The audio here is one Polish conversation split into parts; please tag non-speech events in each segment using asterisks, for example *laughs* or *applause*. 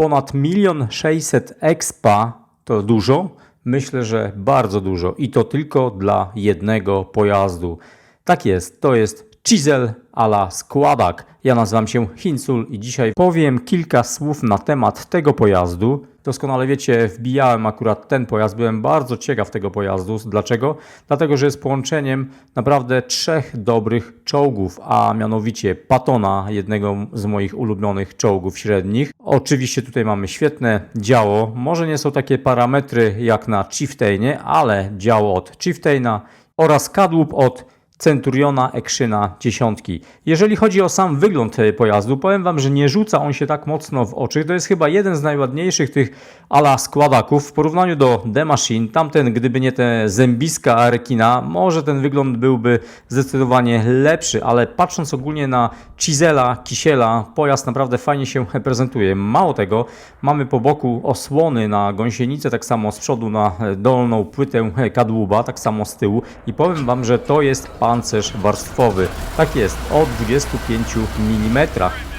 Ponad milion 600 expa to dużo? Myślę, że bardzo dużo i to tylko dla jednego pojazdu. Tak jest, to jest Chisel a la składak. Ja nazywam się Hinsul i dzisiaj powiem kilka słów na temat tego pojazdu. Doskonale wiecie, wbijałem akurat ten pojazd, byłem bardzo ciekaw tego pojazdu. Dlaczego? Dlatego, że jest połączeniem naprawdę trzech dobrych czołgów, a mianowicie Patona, jednego z moich ulubionych czołgów średnich. Oczywiście tutaj mamy świetne działo. Może nie są takie parametry jak na Chieftainie, ale działo od Chieftaina oraz kadłub od Centuriona Ekrzyna dziesiątki. Jeżeli chodzi o sam wygląd e, pojazdu, powiem Wam, że nie rzuca on się tak mocno w oczy. To jest chyba jeden z najładniejszych tych ala składaków w porównaniu do The Machine. Tamten, gdyby nie te zębiska Arekina, może ten wygląd byłby zdecydowanie lepszy, ale patrząc ogólnie na Chisela, Kisiela, pojazd naprawdę fajnie się *laughs* prezentuje. Mało tego, mamy po boku osłony na gąsienicę, tak samo z przodu na dolną płytę kadłuba, tak samo z tyłu i powiem Wam, że to jest pancerz warstwowy. Tak jest, o 25 mm.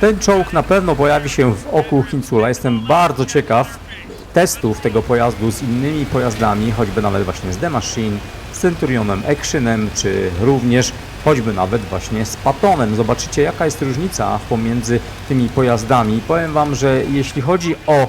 Ten czołg na pewno pojawi się w oku Hincula. Jestem bardzo ciekaw testów tego pojazdu z innymi pojazdami, choćby nawet właśnie z The Machine, z Centurionem Actionem, czy również choćby nawet właśnie z Patonem. Zobaczycie jaka jest różnica pomiędzy tymi pojazdami. Powiem Wam, że jeśli chodzi o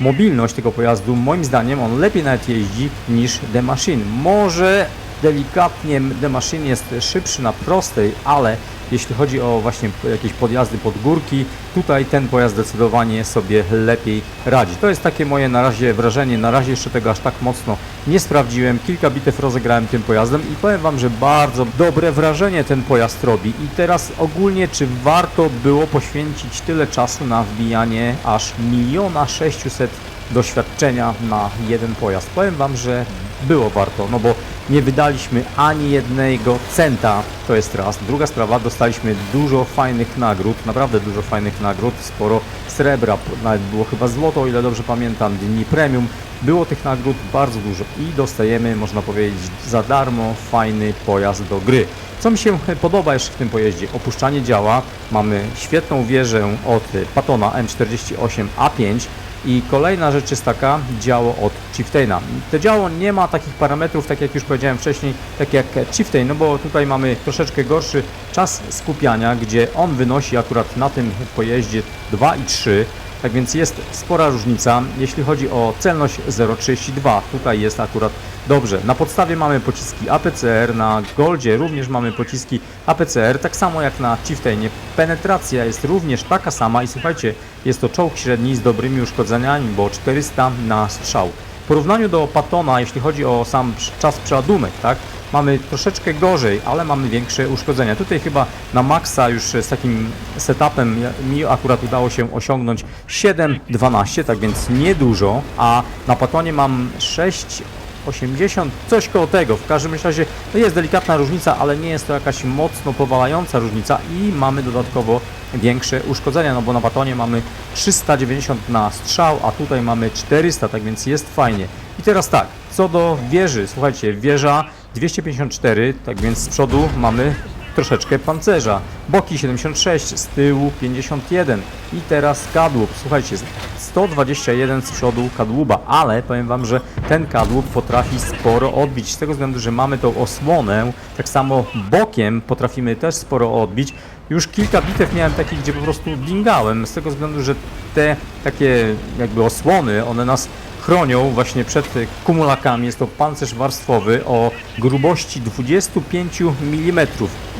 mobilność tego pojazdu, moim zdaniem on lepiej nawet jeździ niż The Machine. Może delikatnie The Machine jest szybszy na prostej, ale jeśli chodzi o właśnie jakieś podjazdy pod górki, tutaj ten pojazd zdecydowanie sobie lepiej radzi. To jest takie moje na razie wrażenie, na razie jeszcze tego aż tak mocno nie sprawdziłem. Kilka bitew rozegrałem tym pojazdem i powiem Wam, że bardzo dobre wrażenie ten pojazd robi. I teraz ogólnie, czy warto było poświęcić tyle czasu na wbijanie aż miliona 600 doświadczenia na jeden pojazd? Powiem Wam, że było warto, no bo nie wydaliśmy ani jednego centa, to jest raz. Druga sprawa, dostaliśmy dużo fajnych nagród, naprawdę dużo fajnych nagród, sporo srebra, nawet było chyba złoto, o ile dobrze pamiętam, dni premium. Było tych nagród bardzo dużo i dostajemy, można powiedzieć, za darmo fajny pojazd do gry. Co mi się podoba jeszcze w tym pojeździe? Opuszczanie działa, mamy świetną wieżę od Patona M48A5, i kolejna rzecz jest taka, działo od Chieftaina. To działo nie ma takich parametrów, tak jak już powiedziałem wcześniej, tak jak Chieftain, no bo tutaj mamy troszeczkę gorszy czas skupiania, gdzie on wynosi akurat na tym pojeździe 2 i 3, tak więc jest spora różnica. Jeśli chodzi o celność 0,32, tutaj jest akurat dobrze. Na podstawie mamy pociski APCR, na Goldzie również mamy pociski APCR, tak samo jak na Chieftainie. Penetracja jest również taka sama i słuchajcie, jest to czołg średni z dobrymi uszkodzeniami, bo 400 na strzał. W porównaniu do Patona, jeśli chodzi o sam czas przeładunek, tak, mamy troszeczkę gorzej, ale mamy większe uszkodzenia. Tutaj chyba na maksa już z takim setupem mi akurat udało się osiągnąć 7-12, tak więc niedużo, a na Patonie mam 6 80, coś koło tego. W każdym razie jest delikatna różnica, ale nie jest to jakaś mocno powalająca różnica i mamy dodatkowo większe uszkodzenia, no bo na batonie mamy 390 na strzał, a tutaj mamy 400, tak więc jest fajnie. I teraz tak, co do wieży, słuchajcie, wieża 254, tak więc z przodu mamy troszeczkę pancerza. Boki 76, z tyłu 51 i teraz kadłub. Słuchajcie, 121 z przodu kadłuba, ale powiem Wam, że ten kadłub potrafi sporo odbić, z tego względu, że mamy tą osłonę, tak samo bokiem potrafimy też sporo odbić. Już kilka bitew miałem takich, gdzie po prostu bingałem, z tego względu, że te takie jakby osłony, one nas chronią właśnie przed kumulakami. Jest to pancerz warstwowy o grubości 25 mm.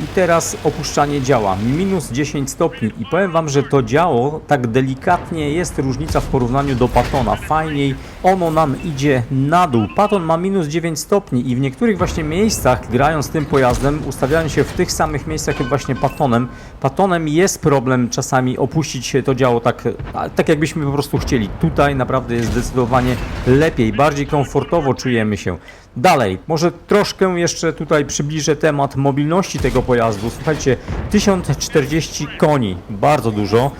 I teraz opuszczanie działa. Minus 10 stopni. I powiem Wam, że to działo tak delikatnie jest różnica w porównaniu do Patona. Fajniej ono nam idzie na dół. Paton ma minus 9 stopni i w niektórych właśnie miejscach grając tym pojazdem, ustawiając się w tych samych miejscach jak właśnie Patonem, Patonem jest problem czasami opuścić to działo tak, tak jakbyśmy po prostu chcieli. Tutaj naprawdę jest zdecydowanie lepiej, bardziej komfortowo czujemy się. Dalej, może troszkę jeszcze tutaj przybliżę temat mobilności tego pojazdu. Słuchajcie, 1040 koni, bardzo dużo.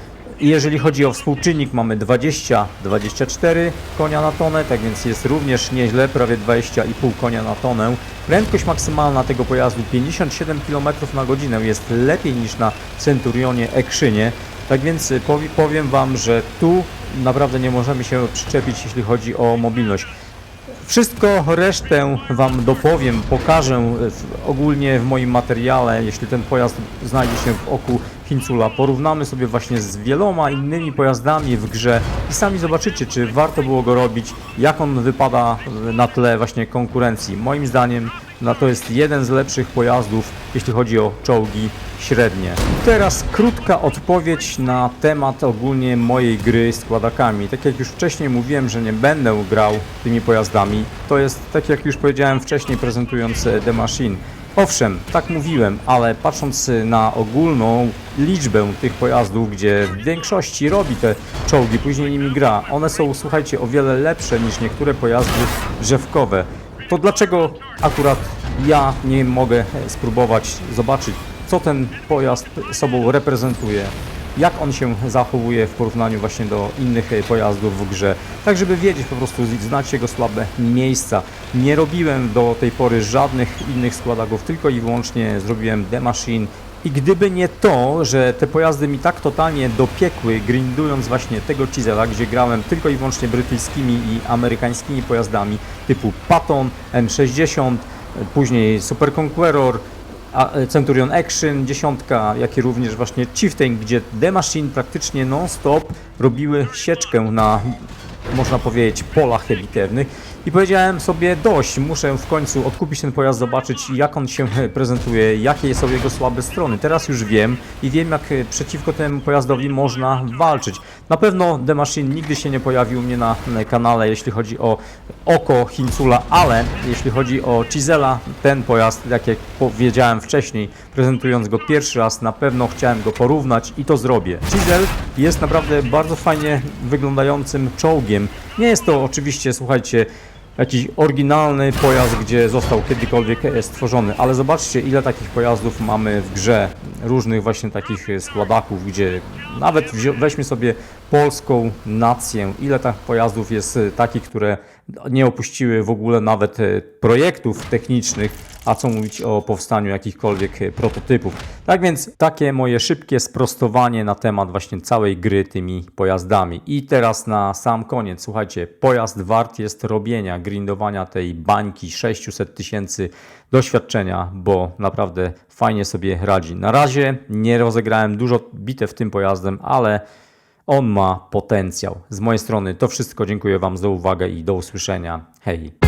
Jeżeli chodzi o współczynnik, mamy 20-24 konia na tonę, tak więc jest również nieźle, prawie 20,5 konia na tonę. Prędkość maksymalna tego pojazdu 57 km na godzinę jest lepiej niż na Centurionie Ekrzynie. Tak więc y, powi- powiem Wam, że tu naprawdę nie możemy się przyczepić, jeśli chodzi o mobilność. Wszystko resztę Wam dopowiem, pokażę w, ogólnie w moim materiale, jeśli ten pojazd znajdzie się w oku Hincula. Porównamy sobie właśnie z wieloma innymi pojazdami w grze i sami zobaczycie, czy warto było go robić, jak on wypada na tle właśnie konkurencji. Moim zdaniem no, to jest jeden z lepszych pojazdów, jeśli chodzi o czołgi średnie. Teraz krótka odpowiedź na temat ogólnie mojej gry składakami. Tak jak już wcześniej mówiłem, że nie będę grał tymi pojazdami, to jest tak jak już powiedziałem wcześniej prezentując e, The Machine. Owszem, tak mówiłem, ale patrząc na ogólną liczbę tych pojazdów, gdzie w większości robi te czołgi, później nimi gra, one są, słuchajcie, o wiele lepsze niż niektóre pojazdy drzewkowe. To dlaczego akurat ja nie mogę e, spróbować zobaczyć, co ten pojazd sobą reprezentuje? Jak on się zachowuje w porównaniu właśnie do innych e, pojazdów w grze, tak żeby wiedzieć po prostu, znać jego słabe miejsca. Nie robiłem do tej pory żadnych innych składaków, tylko i wyłącznie zrobiłem The Machine i gdyby nie to, że te pojazdy mi tak totalnie dopiekły, grindując właśnie tego Chisela, gdzie grałem tylko i wyłącznie brytyjskimi i amerykańskimi pojazdami typu Patton, M60, później Super Conqueror, e, Centurion Action, dziesiątka, jak i również właśnie Chieftain, gdzie The Machine praktycznie non-stop robiły sieczkę na, można powiedzieć, polach bitewnych. I powiedziałem sobie dość, muszę w końcu odkupić ten pojazd, zobaczyć jak on się *laughs* prezentuje, jakie są jego słabe strony. Teraz już wiem i wiem jak przeciwko temu pojazdowi można walczyć. Na pewno The Machine nigdy się nie pojawił u mnie na na kanale, jeśli chodzi o oko Hincula, ale jeśli chodzi o Chisela, ten pojazd, tak jak powiedziałem wcześniej, prezentując go pierwszy raz, na pewno chciałem go porównać i to zrobię. Chisel jest naprawdę bardzo fajnie wyglądającym czołgiem. Nie jest to oczywiście, słuchajcie, jakiś oryginalny pojazd, gdzie został kiedykolwiek e, stworzony, ale zobaczcie ile takich pojazdów mamy w grze, różnych właśnie takich e, składaków, gdzie nawet weźmy sobie polską nację, ile tak pojazdów jest e, takich, które nie opuściły w ogóle nawet projektów technicznych, a co mówić o powstaniu jakichkolwiek e, prototypów. Tak więc takie moje szybkie sprostowanie na temat właśnie całej gry tymi pojazdami. I teraz na sam koniec, słuchajcie, pojazd wart jest robienia, grindowania tej bańki 600 tysięcy doświadczenia, bo naprawdę fajnie sobie radzi. Na razie nie rozegrałem dużo bitew tym pojazdem, ale on ma potencjał. Z mojej strony to wszystko. Dziękuję Wam za uwagę i do usłyszenia. Hej!